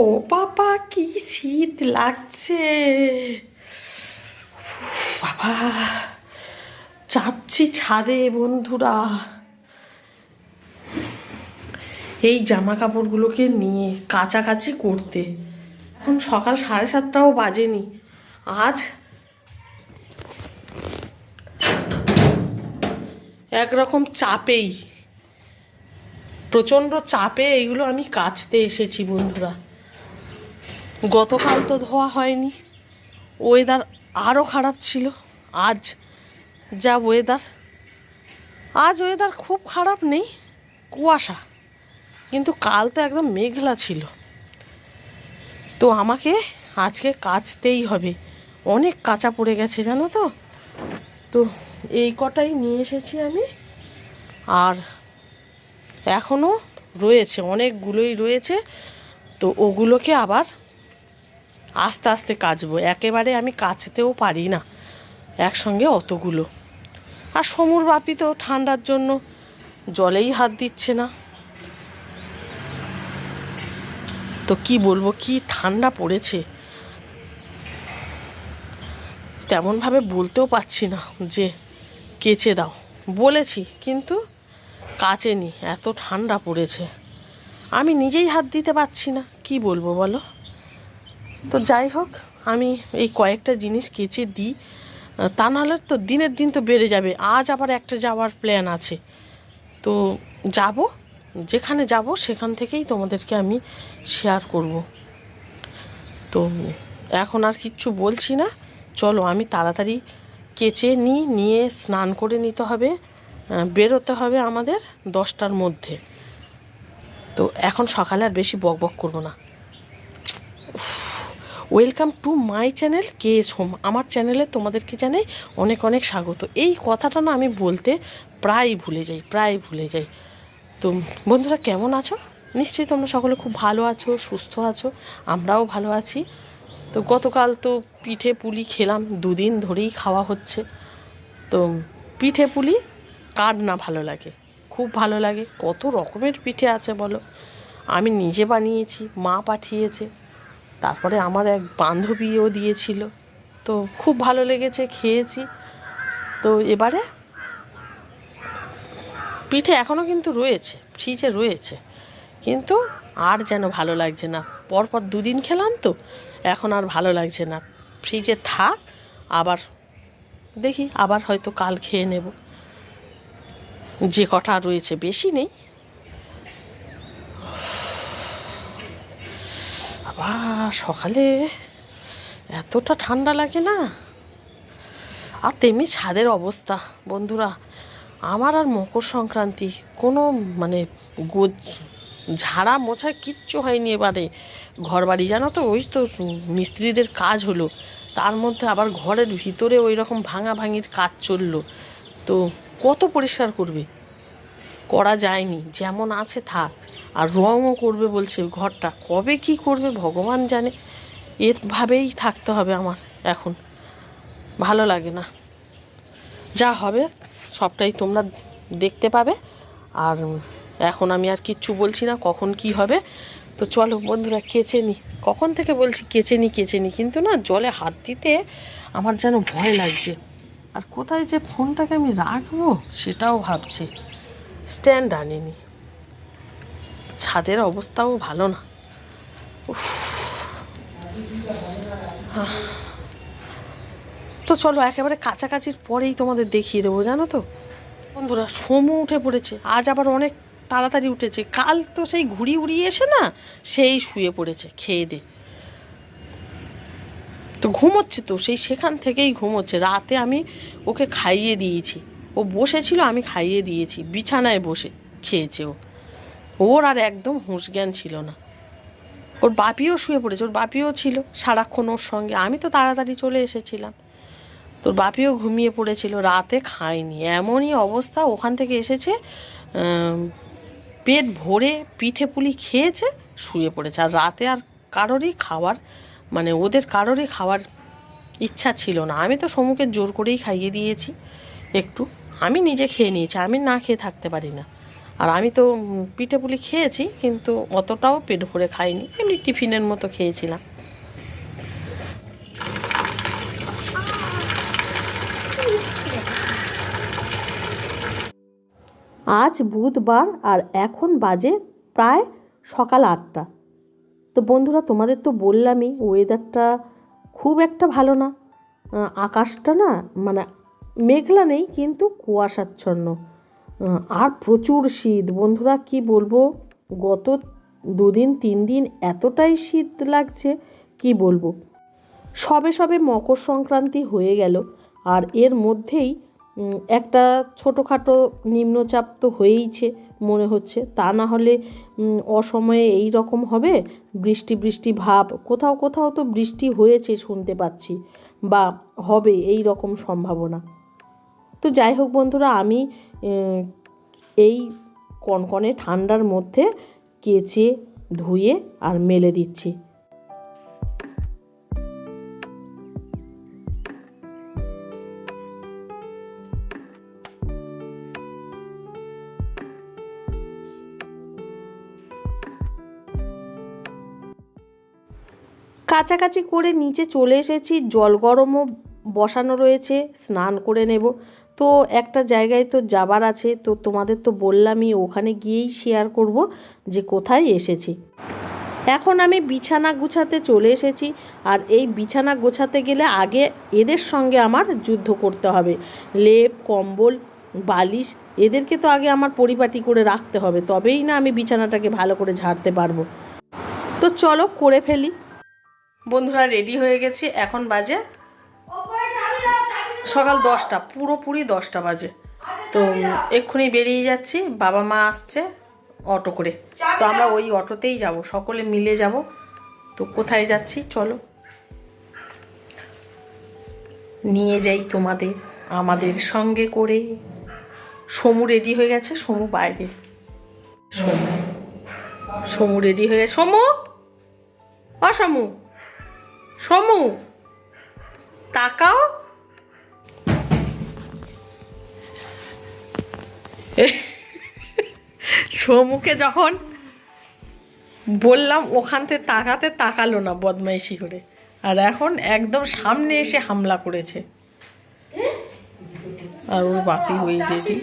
ও বাবা, কি শীত লাগছে। বাবা যাচ্ছি ছাদে বন্ধুরা। এই জামা কাপড়গুলোকে নিয়ে কাচাকাচি করতে। এখন সকাল সাড়ে সাতটাও বাজেনি। আজ একরকম চাপেই, প্রচণ্ড চাপে এইগুলো আমি কাচতে এসেছি বন্ধুরা। গতকাল তো ধোয়া হয়নি। ওয়েদার আরও খারাপ ছিল। আজ যা ওয়েদার আজ ওয়েদার খুব খারাপ নেই, কুয়াশা। কিন্তু কাল তো একদম মেঘলা ছিল। তো আমাকে আজকে কাচতেই হবে। অনেক কাঁচা পড়ে গেছে, জানো তো? তো এই কটাই নিয়ে এসেছি আমি। আর এখনও রয়েছে, অনেকগুলোই রয়েছে। তো ওগুলোকে আবার আস্তে আস্তে কাচবো। একেবারে আমি কাচতেও পারি না একসঙ্গে অতগুলো। আর সমুর বাপি তো ঠান্ডার জন্য জলেই হাত দিচ্ছে না। তো কি বলব, কি ঠান্ডা পড়েছে? তেমনভাবে বলতেও পারছি না যে কেচে দাও। বলেছি, কিন্তু কাচেনি, এত ঠান্ডা পড়েছে। আমি নিজেই হাত দিতে পারছি না, কি বলব বলো? তো যাই হোক, আমি এই কয়েকটা জিনিস কেচে দিই। তা নাহলে তো দিনের দিন তো বেড়ে যাবে। আজ আবার একটা যাওয়ার প্ল্যান আছে। তো যাব, যেখানে যাব সেখান থেকেই তোমাদেরকে আমি শেয়ার করব। তো এখন আর কিচ্ছু বলছি না। চলো আমি তাড়াতাড়ি কেচে নিই, নিয়ে স্নান করে নিতে হবে। বেরোতে হবে আমাদের দশটার মধ্যে। তো এখন সকালে আর বেশি বক বক করব না। Welcome to my channel K S home আমার চ্যানেলে তোমাদেরকে জানাই অনেক অনেক স্বাগত। এই কথাটা না আমি বলতে প্রায় ভুলে যাই, প্রায় ভুলে যাই। তো বন্ধুরা, কেমন আছো? নিশ্চয়ই তোমরা সকলে খুব ভালো আছো, সুস্থ আছো, আমরাও ভালো আছি। তো গতকাল তো পিঠে পুলি খেলাম, দুদিন ধরেই খাওয়া হচ্ছে। তো পিঠে পুলি, কার না ভালো লাগে? খুব ভালো লাগে। কত রকমের পিঠে আছে বলো? আমি নিজে বানিয়েছি, মা পাঠিয়েছে। তারপরে আমার এক বান্ধবীও দিয়েছিল। তো খুব ভালো লেগেছে, খেয়েছি। তো এবারে পিঠে এখনও কিন্তু রয়েছে, ফ্রিজে রয়েছে। কিন্তু আর যেন ভালো লাগছে না। পরপর দুদিন খেলাম তো, এখন আর ভালো লাগছে না। ফ্রিজে থাক, আবার দেখি, আবার হয়তো কাল খেয়ে নেব। যে কটা রয়েছে, বেশি নেই। আবার সকালে এতটা ঠান্ডা লাগে না? আর তেমনি ছাদের অবস্থা, বন্ধুরা। আমার আর মকর সংক্রান্তি কোনো মানে গোজ, ঝাড়া মোছা কিচ্ছু হয়নি এবারে। ঘর বাড়ি জানো তো? ওই তো মিস্ত্রিদের কাজ হলো। তার মধ্যে আবার ঘরের ভিতরে ওই রকম ভাঙা ভাঙির কাজ চলল। তো কত পরিষ্কার করবে? করা যায়নি, যেমন আছে থাক। আর রঙও করবে বলছে ঘরটা। কবে কি করবে ভগবান জানে। এরভাবেই থাকতে হবে আমার এখন। ভালো লাগে না। যা হবে, সবটাই তোমরা দেখতে পাবে। আর এখন আমি আর কিচ্ছু বলছি না, কখন কি হবে। তো চলো বন্ধুরা, কেচে নি। কখন থেকে বলছি কেচে নি কেচে নি। কিন্তু না, জলে হাত দিতে আমার যেন ভয় লাগছে। আর কোথায় যে ফোনটাকে আমি রাখব, সেটাও ভাবছি। স্ট্যান্ড আনিনি। ছাদের অবস্থাও ভালো না। তো চলো, একেবারে কাছাকাছির পরেই তোমাদের দেখিয়ে দেবো, জানো তো? বন্ধুরা, সমু উঠে পড়েছে। আজ আবার অনেক তাড়াতাড়ি উঠেছে। কাল তো সেই ঘুড়ি উড়িয়ে এসে না, সেই শুয়ে পড়েছে, খেয়ে দে। তো ঘুমোচ্ছে তো, সেই সেখান থেকেই ঘুমোচ্ছে। রাতে আমি ওকে খাইয়ে দিয়েছি। ও বসেছিল, আমি খাইয়ে দিয়েছি, বিছানায় বসে খেয়েছে ও। ওর আর একদম হুঁশ জ্ঞান ছিল না। ওর বাপিও শুয়ে পড়েছে, ওর বাপিও ছিল সারাক্ষণ ওর সঙ্গে, আমি তো তাড়াতাড়ি চলে এসেছিলাম। তোর বাপিও ঘুমিয়ে পড়েছিল, রাতে খায়নি, এমনই অবস্থা, ওখান থেকে এসেছে পেট ভরে পিঠে পুলি খেয়েছে, শুয়ে পড়েছে। আর রাতে আর কারোরই খাওয়ার মানে ওদের কারোরই খাওয়ার ইচ্ছা ছিল না। আমি তো সমুখে জোর করেই খাইয়ে দিয়েছি, একটু। আমি নিজে খেয়ে নিয়েছি, আমি না খেয়ে থাকতে পারি না। আর আমি তো পিঠে পুলি খেয়েছি, কিন্তু অতটাও পেট ভরে খাইনি, এমনি টিফিনের মতো খেয়েছিলাম। আজ বুধবার আর এখন বাজে প্রায় সকাল আটটা। তো বন্ধুরা, তোমাদের তো বললামই ওয়েদারটা খুব একটা ভালো না। আকাশটা না মানে মেঘলা নেই, কিন্তু কুয়াশাচ্ছন্ন। আর প্রচুর শীত। বন্ধুরা, কি বলব? গত দুদিন, তিন দিন এতটাই শীত লাগছে, কি বলব? সবে সবে মকর সংক্রান্তি হয়ে গেল, আর এর মধ্যেই একটা ছোটোখাটো নিম্নচাপ তো হয়েইছে মনে হচ্ছে। তা না হলে অসময়ে এই রকম হবে? বৃষ্টি বৃষ্টি ভাব। কোথাও কোথাও তো বৃষ্টি হয়েছে শুনতে পাচ্ছি, বা হবে এই রকম সম্ভাবনা। তো যাই হোক বন্ধুরা, আমি এই কনকনে ঠান্ডার মধ্যে কেচে, ধুয়ে আর মেলে দিচ্ছি। কাছাকাছি করে নিচে চলে এসেছি, জল গরমও বসানো রয়েছে, স্নান করে নেব। তো একটা জায়গায় তো যাবার আছে, তো তোমাদের তো বললামই ওখানে গিয়েই শেয়ার করব যে কোথায় এসেছি। এখন আমি বিছানা গুছাতে চলে এসেছি আর এই বিছানা গোছাতে গেলে আগে এদের সঙ্গে আমার যুদ্ধ করতে হবে। লেপ, কম্বল, বালিশ, এদেরকে তো আগে আমার পরিপাটি করে রাখতে হবে, তবেই না আমি বিছানাটাকে ভালো করে ঝাড়তে পারব। তো চলো করে ফেলি। বন্ধুরা রেডি হয়ে গেছি, এখন বাজে সকাল দশটা, পুরোপুরি দশটা বাজে। তো এক্ষুনি বেরিয়ে যাচ্ছি, বাবা মা আসছে অটো করে। তো আমরা ওই অটোতেই যাব, সকলে মিলে যাব। তো কোথায় যাচ্ছি চলো। নিয়ে যাই তোমাদের, আমাদের সঙ্গে করে। সমু রেডি হয়ে গেছে, সমু বাইরে। সমু সমু রেডি হয়ে গেছে। সমু, অ সমু সমু, তাকাও। সমুকে যখন বললাম ওখান থেকে তাকাতে তাকালো না বদমাইশি করে। আর এখন একদম সামনে এসে হামলা করেছে। আর ওর বাপি হয়ে হয়েছে।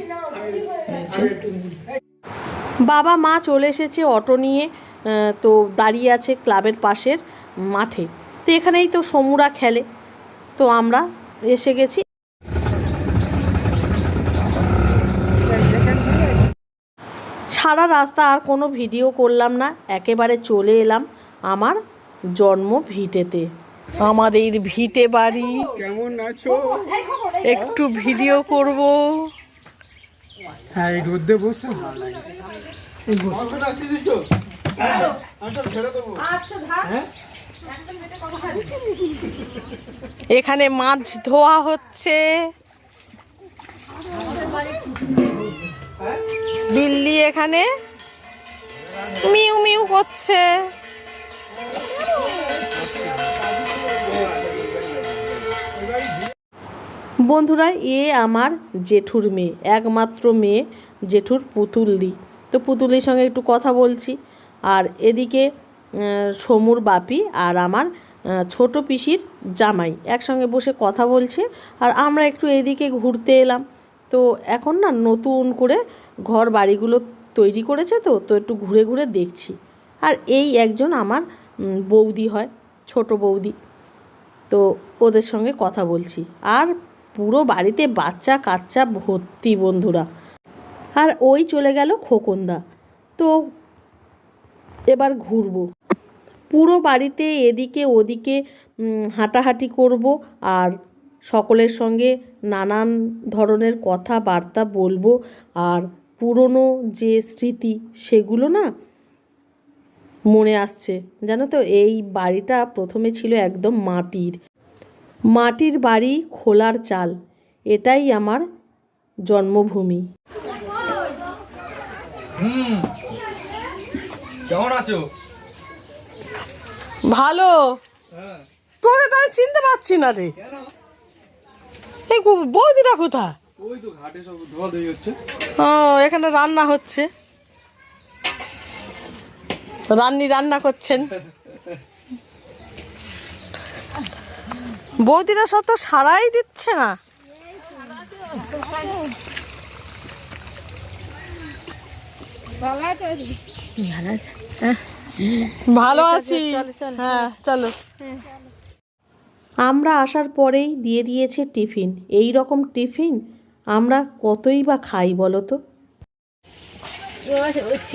বাবা মা চলে এসেছে অটো নিয়ে তো দাঁড়িয়ে আছে ক্লাবের পাশের মাঠে। তো এখানেই তো সমুরা খেলে। তো আমরা এসে গেছি। সারা রাস্তা আর কোনো ভিডিও করলাম না একেবারে চলে এলাম আমার জন্ম ভিটেতে। আমাদের ভিটে বাড়ি। কেমন আছো? একটু ভিডিও করব। হ্যাঁ এই রোদ্রে বসতে ভালো লাগে। এখানে মাছ ধোয়া হচ্ছে। বিল্লি এখানে মিউ মিউ করছে। বন্ধুরা, এ আমার জেঠুর মেয়ে, একমাত্র মেয়ে জেঠুর পুতুলদি তো পুতুলির সঙ্গে একটু কথা বলছি। আর এদিকে সমুর বাপি আর আমার ছোট পিসির জামাই একসঙ্গে বসে কথা বলছে। আর আমরা একটু এদিকে ঘুরতে এলাম। তো এখন না নতুন করে ঘর বাড়িগুলো তৈরি করেছে তো তো একটু ঘুরে ঘুরে দেখছি। আর এই একজন আমার বৌদি হয়, ছোট বৌদি। তো ওদের সঙ্গে কথা বলছি। আর পুরো বাড়িতে বাচ্চা কাচ্চা ভর্তি বন্ধুরা। আর ওই চলে গেল খোকনদা। তো এবার ঘুরবো। পুরো বাড়িতে এদিকে ওদিকে হাঁটাহাঁটি করব আর সকলের সঙ্গে নানান ধরনের কথাবার্তা বলব। আর পুরনো যে স্মৃতি সেগুলো না মনে আসছে। জানো তো এই বাড়িটা প্রথমে ছিল একদম মাটির। মাটির বাড়ি খোলার চাল। এটাই আমার জন্মভূমি। কেমন আছো? ভালো। তোকে তো আমি চিনতে পারছি না রে। এই গো- বৌদিরা কোথা ওই তো ঘাটে সব ধোয়া হচ্ছে? ও এখানে রান্না হচ্ছে। রান্নি রান্না করছেন। বৌদিরা সব তো সারাই দিচ্ছে না। ভালো আছি। হ্যাঁ চলো। আমরা আসার পরেই দিয়ে দিয়েছে টিফিন। এই রকম টিফিন আমরা কতই বা খাই বলো তো?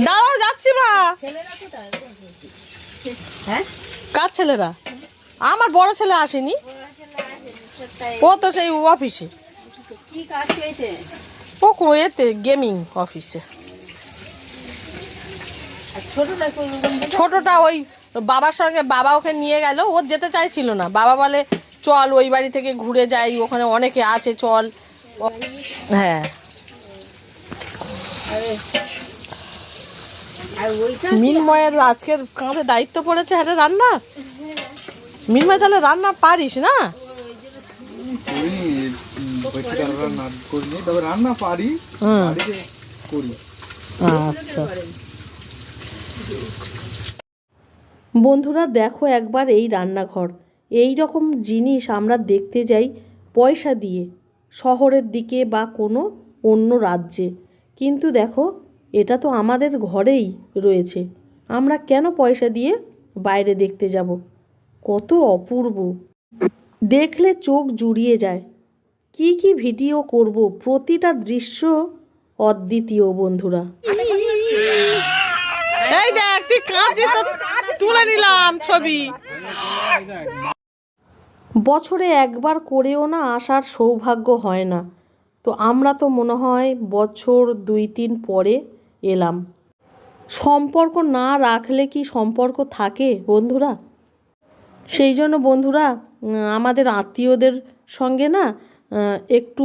দাঁড়াও যাচ্ছি মা। হ্যাঁ? কার ছেলেরা? আমার বড় ছেলে আসেনি। ও তো সেই অফিসে। ও এতে গেমিং অফিসে। ছোটটা ওই বাবার সঙ্গে বাবা ওকে নিয়ে গেল। ও যেতে চাইছিল না। বাবা বলে চল ওই বাড়ি থেকে ঘুরে যাই। ওখানে অনেকে আছে চল। হ্যাঁ। মিনময়ের আজকের কাঁধে দায়িত্ব পড়েছে হ্যাঁ রান্না? মিনময়, তাহলে রান্না পারিস না? পারি আচ্ছা। বন্ধুরা, দেখো একবার এই রান্নাঘর। এই রকম জিনিস আমরা দেখতে যাই পয়সা দিয়ে। শহরের দিকে বা কোনো অন্য রাজ্যে। কিন্তু দেখো, এটা তো আমাদের ঘরেই রয়েছে। আমরা কেন পয়সা দিয়ে বাইরে দেখতে যাব? কত অপূর্ব। দেখলে চোখ জুড়িয়ে যায়। কি কি ভিডিও করব প্রতিটা দৃশ্য অদ্বিতীয়, বন্ধুরা। তুলে নিলাম ছবি। বছরে একবার করেও না আসার সৌভাগ্য হয় না। তো আমরা তো মনে হয় বছর দুই তিন পরে এলাম। সম্পর্ক না রাখলে কি সম্পর্ক থাকে বন্ধুরা? সেই জন্য বন্ধুরা, আমাদের আত্মীয়দের সঙ্গে না একটু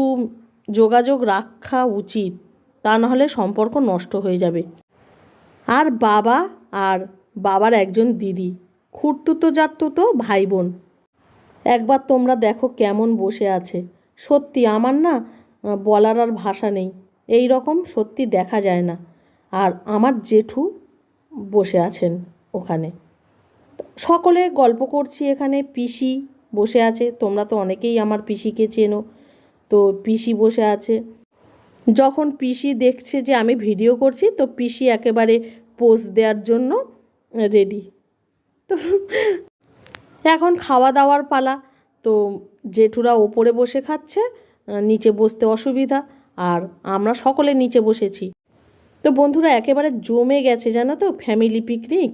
যোগাযোগ রাখা উচিত। তা নাহলে সম্পর্ক নষ্ট হয়ে যাবে। আর বাবা আর বাবার একজন দিদি খুঁড়তুতো জাতুতো ভাই বোন একবার তোমরা দেখো কেমন বসে আছে। সত্যি, আমার না বলার আর ভাষা নেই। এই রকম সত্যি দেখা যায় না। আর আমার জেঠু বসে আছেন ওখানে। সকলে গল্প করছি এখানে, পিসি বসে আছে। তোমরা তো অনেকেই আমার পিসিকে চেনো। তো পিসি বসে আছে। যখন পিসি দেখছে যে আমি ভিডিও করছি, তো পিসি একেবারে পোজ দেওয়ার জন্য রেডি। তো এখন খাওয়া দাওয়ার পালা। তো জেঠুরা ওপরে বসে খাচ্ছে নিচে বসতে অসুবিধা। আর আমরা সকলে নিচে বসেছি। তো বন্ধুরা একেবারে জমে গেছে জানো তো ফ্যামিলি পিকনিক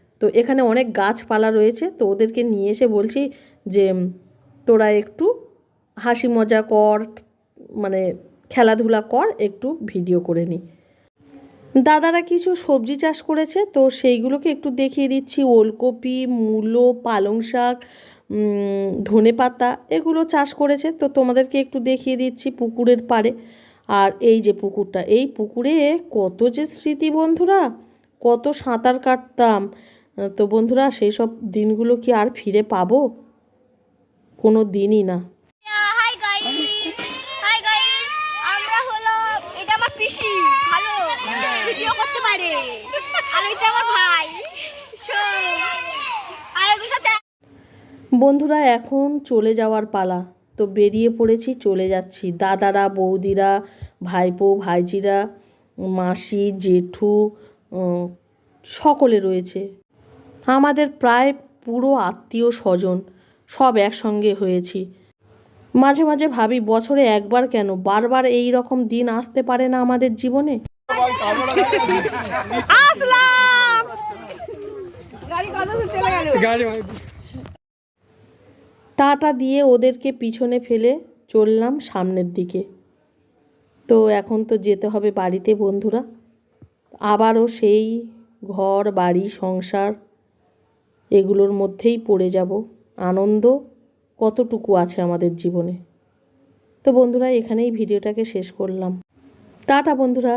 তো এখানে অনেক গাছপালা রয়েছে, তো ওদেরকে নিয়ে এসে বলছি যে তোরা একটু হাসি মজা কর মানে খেলাধুলা কর, একটু ভিডিও করে নি। দাদারা কিছু সবজি চাষ করেছে, তো সেইগুলোকে একটু দেখিয়ে দিচ্ছি। ওলকপি, মূলো, পালং শাক ধনে পাতা, এগুলো চাষ করেছে, তো তোমাদেরকে একটু দেখিয়ে দিচ্ছি পুকুরের পাড়ে। আর এই যে পুকুরটা, এই পুকুরে কত যে স্মৃতি বন্ধুরা, কত সাঁতার কাটতাম তো বন্ধুরা সেই সব দিনগুলো কি আর ফিরে পাবো? কোনো দিনই না। বন্ধুরা এখন চলে যাওয়ার পালা। তো বেরিয়ে পড়েছি চলে যাচ্ছি। দাদারা বৌদিরা ভাইপো ভাইজিরা মাসি জেঠু সকলে রয়েছে। আমাদের প্রায় পুরো আত্মীয় স্বজন সব একসঙ্গে হয়েছি। মাঝে মাঝে ভাবি বছরে একবার কেন? বারবার এই রকম দিন আসতে পারে না আমাদের জীবনে? টাটা দিয়ে ওদেরকে পিছনে ফেলে চললাম সামনের দিকে। তো এখন তো যেতে হবে বাড়িতে বন্ধুরা। আবারও সেই ঘর বাড়ি সংসার এগুলোর মধ্যেই পড়ে যাব। আনন্দ কতটুকু আছে আমাদের জীবনে? তো বন্ধুরা, এখানেই ভিডিওটাকে শেষ করলাম। টাটা বন্ধুরা।